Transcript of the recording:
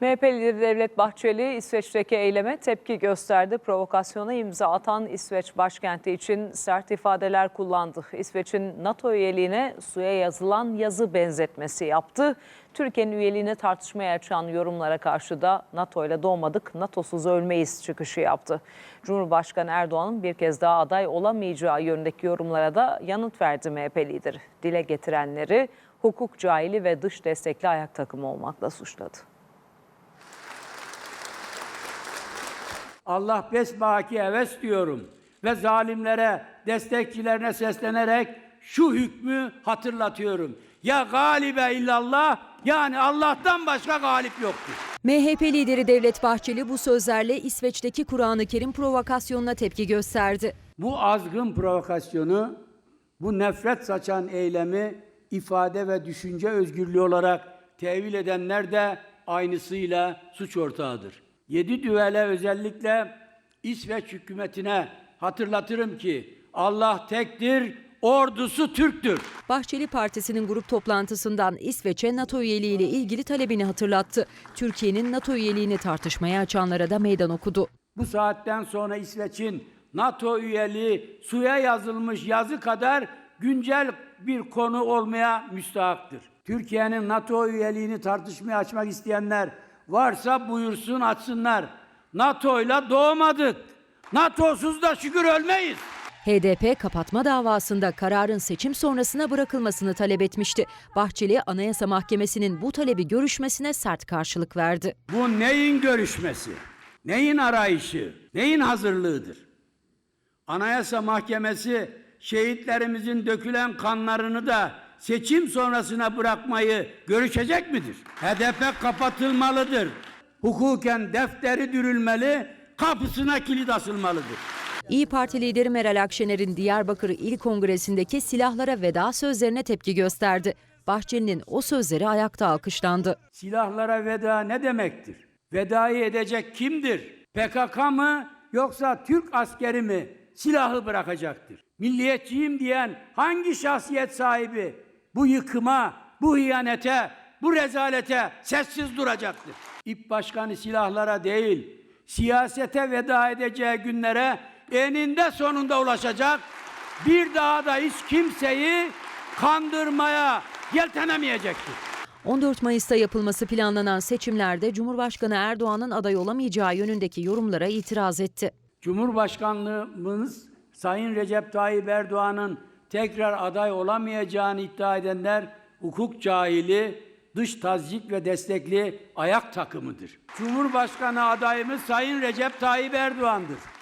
MHP lideri Devlet Bahçeli İsveç'teki eyleme tepki gösterdi. Provokasyona imza atan İsveç başkenti için sert ifadeler kullandı. İsveç'in NATO üyeliğine suya yazılan yazı benzetmesi yaptı. Türkiye'nin üyeliğini tartışmaya açan yorumlara karşı da NATO ile doğmadık, NATO'suz ölmeyiz çıkışı yaptı. Cumhurbaşkanı Erdoğan'ın bir kez daha aday olamayacağı yönündeki yorumlara da yanıt verdi MHP lideri. Dile getirenleri hukuk cahili ve dış destekli ayak takımı olmakla suçladı. Allah besbaki heves diyorum ve zalimlere, destekçilerine seslenerek şu hükmü hatırlatıyorum. Ya galibe illallah yani Allah'tan başka galip yoktur. MHP lideri Devlet Bahçeli bu sözlerle İsveç'teki Kur'an-ı Kerim provokasyonuna tepki gösterdi. Bu azgın provokasyonu, bu nefret saçan eylemi ifade ve düşünce özgürlüğü olarak tevil edenler de aynısıyla suç ortağıdır. Yedi düvele özellikle İsveç hükümetine hatırlatırım ki Allah tektir, ordusu Türktür. Bahçeli Partisi'nin grup toplantısından İsveç'e NATO üyeliğiyle ilgili talebini hatırlattı. Türkiye'nin NATO üyeliğini tartışmaya açanlara da meydan okudu. Bu saatten sonra İsveç'in NATO üyeliği suya yazılmış yazı kadar güncel bir konu olmaya müstahaktır. Türkiye'nin NATO üyeliğini tartışmaya açmak isteyenler varsa buyursun açsınlar. NATO'yla doğmadık. NATO'suz da şükür ölmeyiz. HDP kapatma davasında kararın seçim sonrasına bırakılmasını talep etmişti. Bahçeli Anayasa Mahkemesi'nin bu talebi görüşmesine sert karşılık verdi. Bu neyin görüşmesi? Neyin arayışı? Neyin hazırlığıdır? Anayasa Mahkemesi şehitlerimizin dökülen kanlarını da seçim sonrasına bırakmayı görüşecek midir? HDP kapatılmalıdır. Hukuken defteri dürülmeli, kapısına kilit asılmalıdır. İyi Parti lideri Meral Akşener'in Diyarbakır İl Kongresi'ndeki silahlara veda sözlerine tepki gösterdi. Bahçeli'nin o sözleri ayakta alkışlandı. Silahlara veda ne demektir? Vedayı edecek kimdir? PKK mı yoksa Türk askeri mi silahı bırakacaktır? Milliyetçiyim diyen hangi şahsiyet sahibi bu yıkıma, bu hıyanete, bu rezalete sessiz duracaktır? İP başkanı silahlara değil, siyasete veda edeceği günlere eninde sonunda ulaşacak. Bir daha da hiç kimseyi kandırmaya yeltenemeyecektir. 14 Mayıs'ta yapılması planlanan seçimlerde Cumhurbaşkanı Erdoğan'ın aday olamayacağı yönündeki yorumlara itiraz etti. Cumhurbaşkanlığımız Sayın Recep Tayyip Erdoğan'ın tekrar aday olamayacağını iddia edenler hukuk cahili, dış tazyik ve destekli ayak takımıdır. Cumhurbaşkanı adayımız Sayın Recep Tayyip Erdoğan'dır.